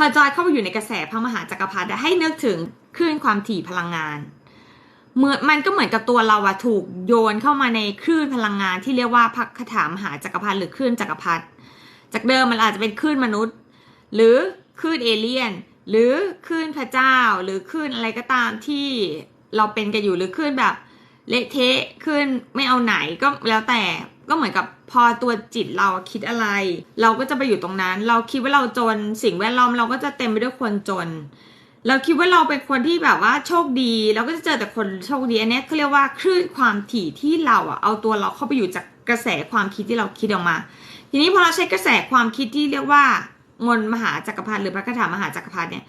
พอจอยเข้าไปอยู่ในกระแสพระมหาจักรพรรดิให้นึกถึงคลื่นความถี่พลังงานเหมือนมันก็เหมือนกับตัวเราอะถูกโยนเข้ามาในคลื่นพลังงานที่เรียกว่าพระคาถามหาจักรพรรดิหรือคลื่นจักรพรรดิจากเดิมมันอาจจะเป็นคลื่นมนุษย์ หรือคลื่นเอเลี่ยน หรือคลื่นพระเจ้า หรือคลื่นอะไรก็ตามที่เราเป็นกันอยู่หรือคลื่นแบบเละเทะคลื่นไม่เอาไหนก็แล้วแต่ ก็เหมือนกับพอตัวจิตเราคิดอะไร เราก็จะไปอยู่ตรงนั้น เราคิดว่าเราจนสิ่งแวดล้อมเราก็จะเต็มไปด้วยคนจน เราคิดว่าเราเป็นคนที่แบบว่าโชคดี เราก็จะเจอแต่คนโชคดีอันนี้เขาเรียกว่าคลื่นความถี่ที่เราอะเอาตัวเราเข้าไปอยู่จากกระแสความคิดที่เราคิดออกมา ทีนี้พอเราใช้กระแสความคิดที่เรียกว่ามนมหาจักรพรรดิหรือพระคาถามหาจักรพรรดิเนี่ย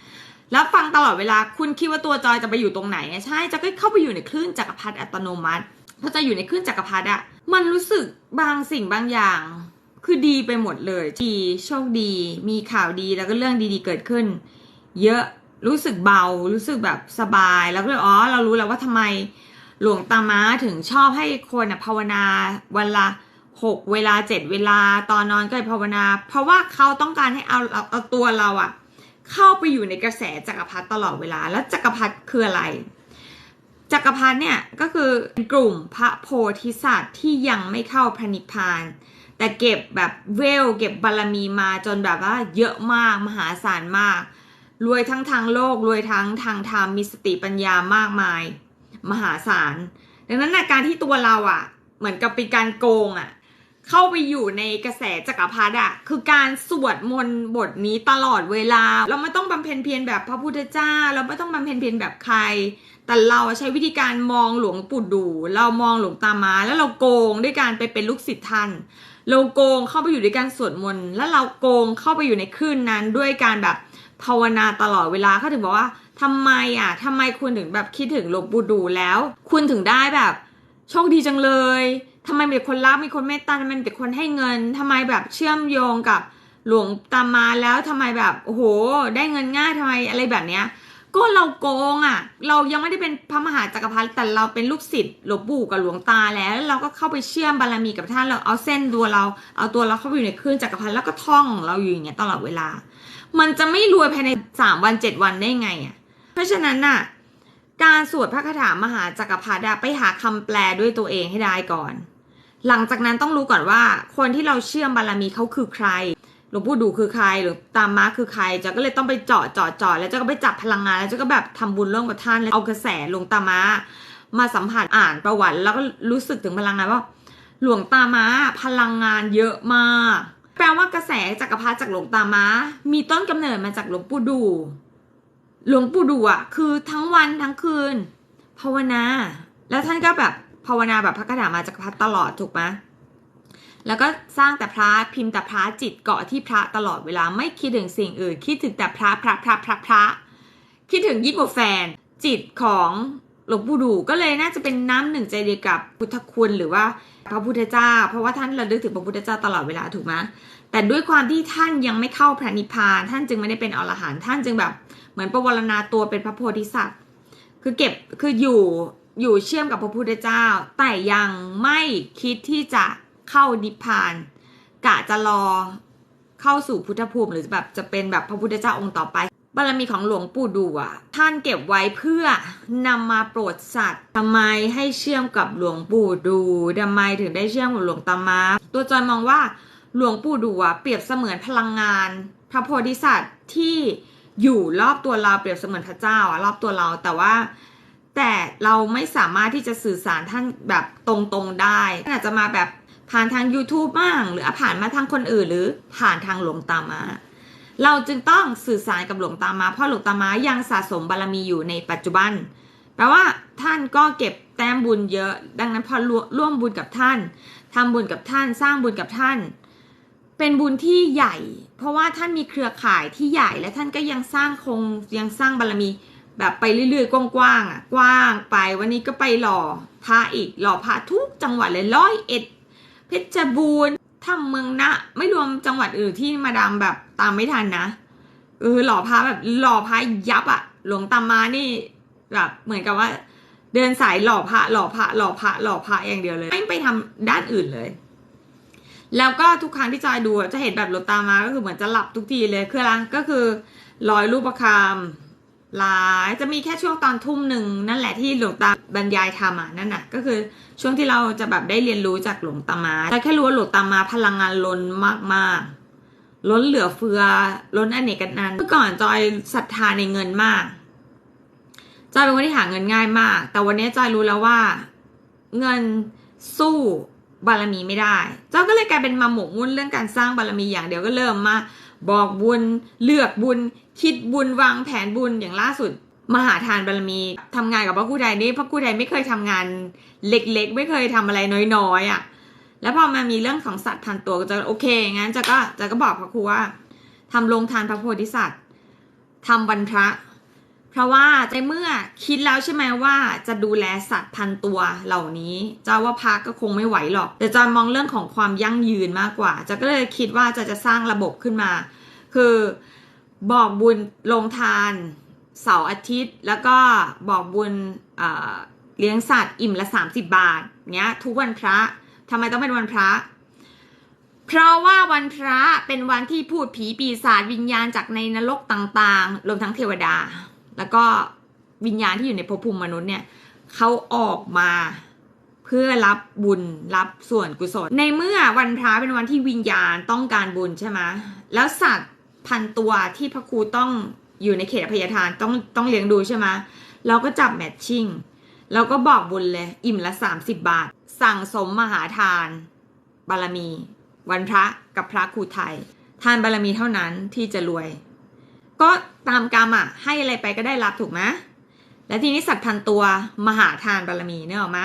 แล้วฟังตลอดเวลาคุณคิดว่าตัวจอยจะไปอยู่ตรงไหนใช่จะก็เข้าไปอยู่ในคลื่นจักรพรรดิอัตโนมัติ พอจะอยู่ในคลื่นจักรพรรดิอะมันรู้สึกบางสิ่งบางอย่าง คือดีไปหมดเลยดีโชคดี มีข่าวดีแล้วก็เรื่องดีๆเกิดขึ้น เยอะรู้สึกเบา รู้สึกแบบสบายแล้วก็เลยอ๋อเรารู้แล้วว่าทำไมหลวงตาม้าถึงชอบให้คนอะภาวนาวันละหกเวลาเจ็ดเวลาตอนนอนก็ให้ภาวนา เพราะว่าเขาต้องการให้เอาเอาเอาตัวเราอะเข้าไปอยู่ในกระแสจักรพรรดิตลอดเวลา แล้วจักรพรรดิคืออะไร จักรพรรดิเนี่ยก็คือกลุ่มพระโพธิสัตว์ที่ยังไม่เข้าพระนิพพาน แต่เก็บแบบเวลเก็บบารมีมาจนแบบว่าเยอะมากมหาศาลมาก รวยทั้งทางโลกรวยทั้งทางธรรมมีสติปัญญามากมาย มหาศาลดังนั้นนะการที่ตัวเราอะ่ะ เหมือนกับเป็นการโกงอะ่ะ เข้าไปอยู่ในกระแสจักรพรรดิอะคือการสวดมนต์บทนี้ตลอดเวลา เราไม่ต้องบำเพ็ญเพียรแบบพระพุทธเจ้า เราไม่ต้องบำเพ็ญเพียรแบบใคร แต่เราใช้วิธีการมองหลวงปู่ดู เรามองหลวงตามาแล้วเราโกงด้วยการไปเป็นลูกศิษย์ท่านเราโกงเข้าไปอยู่ด้วยการสวดมนต์แล้วเราโกงเข้าไปอยู่ในคลื่นนั้นด้วยการแบบภาวนาตลอดเวลาเขาถึงบอกว่าทำไมอะทำไมคุณถึงแบบคิดถึงหลวงปู่ดูแล้ว คุณถึงได้แบบโชคดีจังเลย ทำไมมีคนรักมีคนเมตตาทำไมมีแต่คนให้เงินทำไมแบบเชื่อมโยงกับหลวงตามาแล้วทำไมแบบโอ้โห ได้เงินง่ายทำไมอะไรแบบเนี้ย ก็เราโกงอะ เรายังไม่ได้เป็นพระมหาจักรพรรดิแต่เราเป็นลูกศิษย์หลวงปู่กับหลวงตาแล้วแล้ว เราก็เข้าไปเชื่อมบารมีกับท่านเราเอาเส้นตัวเรา เอาตัวเราเข้าไปอยู่ในคลื่นจักรพรรดิแล้วก็ท่องของเราอยู่อย่างเงี้ยตลอดเวลา มันจะไม่รวยภายในสามวันเจ็ดวันได้ไงอะ เพราะฉะนั้นน่ะการสวดพระคาถามหาจักรพรรดิไปหาคำแปลด้วยตัวเองให้ได้ก่อน หลังจากนั้นต้องรู้ก่อนว่าคนที่เราเชื่อมบารมีเขาคือใครหลวงปู่ดูคือใครหรือตามมาคือใครจะก็เลยต้องไปเจาะเจาะเจาะแล้วจะก็ไปจับพลังงาน แล้วจะก็แบบทำบุญร่วมกับท่านเลยเอากระแสหลวงตามามาสัมผัสอ่านประวัติ แล้วก็รู้สึกถึงพลังงานว่า หลวงตามาพลังงานเยอะมากแปลว่ากระแสจักรพรรดิจากหลวงตามามีต้นกำเนิดมาจากหลวงปู่ดู หลวงปู่ดูอะคือทั้งวันทั้งคืนภาวนาแล้วท่านก็แบบ ภาวนาแบบพระคาถามาจักรพรรดิตลอดถูกไหมแล้วก็สร้างแต่พระพิมพ์แต่พระจิตเกาะที่พระตลอดเวลาไม่คิดถึงสิ่งอื่น คิดถึงแต่พระพระพระพระพระคิดถึงยิ่งกว่าแฟน จิตของหลวงปู่ดูก็เลยน่าจะเป็นน้ำหนึ่งใจเดียวกับพุทธคุณหรือว่าพระพุทธเจ้า เพราะว่าท่านระลึกถึงพระพุทธเจ้าตลอดเวลาถูกไหมแต่ด้วยความที่ท่านยังไม่เข้าพระนิพพาน ท่านจึงไม่ได้เป็นอรหันต์ท่านจึงแบบ เหมือนประวรณาตัวเป็นพระโพธิสัตว์ คือเก็บคืออยู่ อยู่เชื่อมกับพระพุทธเจ้า แต่ยังไม่คิดที่จะเข้านิพพาน กะจะรอเข้าสู่พุทธภูมิหรือแบบจะเป็นแบบพระพุทธเจ้าองค์ต่อไปบารมีของหลวงปู่ดูอะ ท่านเก็บไว้เพื่อนำมาโปรดสัตว์ทำไมให้เชื่อมกับหลวงปู่ดูทำไมถึงได้เชื่อมกับหลวงตามาตัวจอยมองว่าหลวงปู่ดูอะเปรียบเสมือนพลังงาน พระโพธิสัตว์ที่อยู่รอบตัวเราเปรียบเสมือนพระเจ้าอะรอบตัวเราแต่ว่า แต่เราไม่สามารถที่จะสื่อสารท่านแบบตรงๆได้ อาจจะมาแบบผ่านทาง YouTube บ้าง หรือผ่านมาทางคนอื่นหรือผ่านทางหลวงตามา เราจึงต้องสื่อสารกับหลวงตามา เพราะหลวงตามายังสะสมบารมีอยู่ในปัจจุบัน แปลว่าท่านก็เก็บแต้มบุญเยอะ ดังนั้นพอร่วมบุญกับท่านทำบุญกับท่าน สร้างบุญกับท่าน เป็นบุญที่ใหญ่ เพราะว่าท่านมีเครือข่ายที่ใหญ่และท่านก็ยังสร้างคงยังสร้างบารมี แบบไปเรื่อยๆ กว้างๆอะกว้างไปวันนี้ก็ไปหล่อพระอีกหล่อพระทุกจังหวัดเลยร้อยเอ็ด เพชรบูรณ์ทำเมืองนะ ไม่รวมจังหวัดอื่นที่มาดามแบบตามไม่ทันนะเออหล่อพระแบบหล่อพระยับอะหลวงตามานี่แบบเหมือนกับว่า เดินสายหล่อพระหล่อพระหล่อพระหล่อพระอย่างเดียวเลย ไม่ไปทำด้านอื่นเลย แล้วก็ทุกครั้งที่จอยดูจะเห็นแบบหลวงตามาก็คือเหมือนจะหลับทุกทีเลยคืออะไรก็คือร้อยรูปประคำ หลายจะมีแค่ช่วงตอนทุ่มหนึ่งนั่นแหละที่หลวงตาบรรยายธรรมอะนั่นน่ะก็คือช่วงที่เราจะแบบได้เรียนรู้จากหลวงตามาแต่แค่รู้ว่าหลวงตามาพลังงานล้นมากๆ ล้นเหลือเฟือ ล้นอเนกนันต์เมื่อก่อนจอยศรัทธาในเงินมากจอยเป็นคนที่หาเงินง่ายมาก แต่วันนี้จอยรู้แล้วว่า เงินสู้บารมีไม่ได้จ้าก็เลยกลายเป็นมาหมกมุ่นเรื่องการสร้างบารมีอย่างเดียวก็เริ่มมา บอกบุญ เลือกบุญ คิดบุญวางแผนบุญอย่างล่าสุด มหาทานบารมีทำงานกับพระคู่ใดนี่พระคู่ใดไม่เคยทำงานเล็กๆ ไม่เคยทำอะไรน้อยๆอะ่ะ แล้วพอมามีเรื่องของสัตว์พันตัวก็จะโอเคงั้นจะก็จะก็บอกพระครูว่าทำโรงทานพระโพธิสัตว์ทำวันพระ เพราะว่าในเมื่อคิดแล้วใช่ไหมว่าจะดูแลสัตว์พันตัวเหล่านี้เจ้าว่าพักก็คงไม่ไหวหรอกแต่จอยมองเรื่องของความยั่งยืนมากกว่าจะก็เลยคิดว่าจะจะสร้างระบบขึ้นมา คือบอกบุญลงทานเสาร์อาทิตย์ แล้วก็บอกบุญเเลี้ยงสัตว์อิ่มละ 30 บาทเนี้ยทุกวันพระทำไมต้องเป็นวันพระ เพราะว่าวันพระเป็นวันที่พูดผีปีศาจวิญญาณจากในนรกต่างๆ รวมทั้งเทวดา แล้วก็วิญญาณที่อยู่ในภพภูมิมนุษย์เนี่ยเขาออกมาเพื่อรับบุญรับส่วนกุศล ในเมื่อวันพระเป็นวันที่วิญญาณต้องการบุญใช่ไหมแล้วสัตว์พันตัวที่พระครูต้องอยู่ในเขตอภัยทานต้องต้องเลี้ยงดูใช่ไหมเราก็จับแมทชิ่งเราก็บอกบุญเลย อิ่มละ 30 บาท สั่งสมมหาทาน บารมี วันพระกับพระครูไทย ทานบารมีเท่านั้นที่จะรวย ก็ตามกรรมอะให้อะไรไปก็ได้รับถูกไหมและทีนี้สัตว์พันตัวมหาทานบารมีเนี่ยหรอกไหม